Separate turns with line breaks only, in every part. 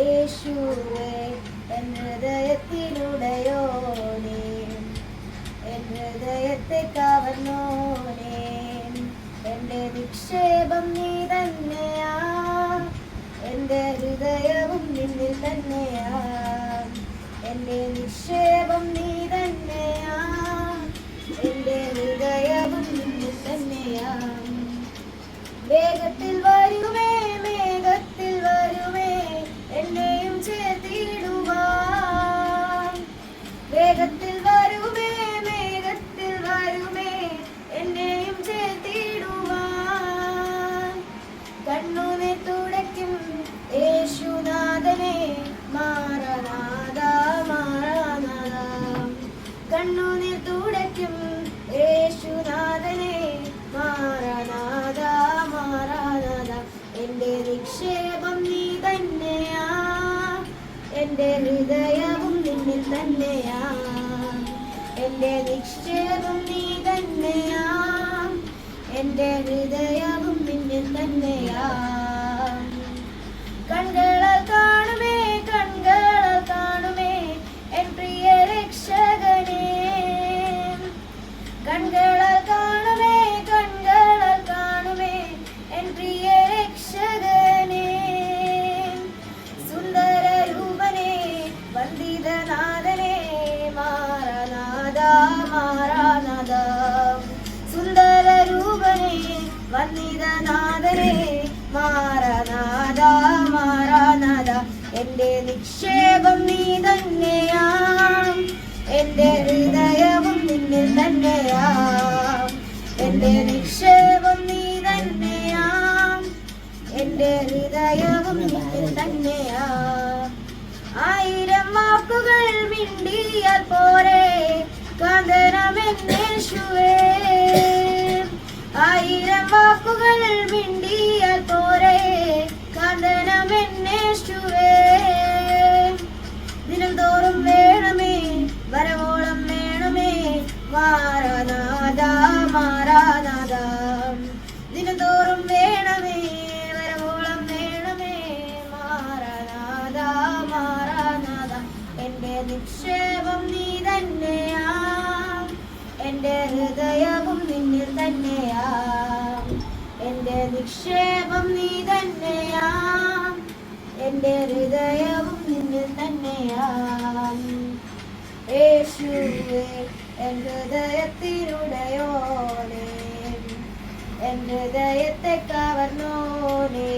യേശുവേ N ഹൃദയത്തിനുടയോനേ N ഹൃദയത്തെ കവർന്നോനേ എന്റെ നിക്ഷേപം നീ തന്നെയാ എന്റെ ഹൃദയവും നിന്നിൽ തന്നെയാ എന്റെ നിക്ഷേപം എന്റെ ഹൃദയവും നിന്നിൽ തന്നെയാ. എന്റെ നിക്ഷേപം നീ തന്നെയാ. എന്റെ ഹൃദയവും നിന്നിൽ തന്നെയാ. മാറാനാഥ സുന്ദര രൂപനേ വന്ദിതനാഥനേ മാറനാഥ മാറാനാഥ എന്റെ നിക്ഷേപം നീ തന്നെയാ. എന്റെ ഹൃദയവും നിന്നിൽ തന്നെയാ. എന്റെ നിക്ഷേപം നീ തന്നെയാ. എന്റെ ഹൃദയവും നിന്നിൽ തന്നെയാ. ആയിരം വാക്കുകൾ മിണ്ടിയാൽ പോരെ. കാന്തനമെന്നേശുവേ ആയിരം വാക്കുകൾ മിണ്ടിയ പോരെ. കാന്തനമെന്നേശുവേ ദിനം തോറും വേണമേ വരവോളം വേണമേ. മാറാനാഥ മാറാനാഥ ദിനംതോറും വേണമേ വരവോളം വേണമേ. മാറാനാഥ മാറാനാഥ എന്റെ നിക്ഷേപം നീ തന്നെയാ നിക്ഷേപം നീ തന്നെയാ. എന്റെ ഹൃദയവും നിന്നിൽ തന്നെയാ. യേശുവേ എൻ ഹൃദയത്തിനുടയോനേ എൻ ഹൃദയത്തെ കവർന്നോനേ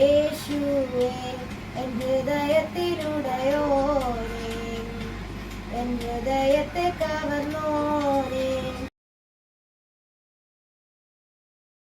യേശുവേ എൻ ഹൃദയത്തിനുടയോനേ എൻ ഹൃദയത്തെ കവർന്നോനേ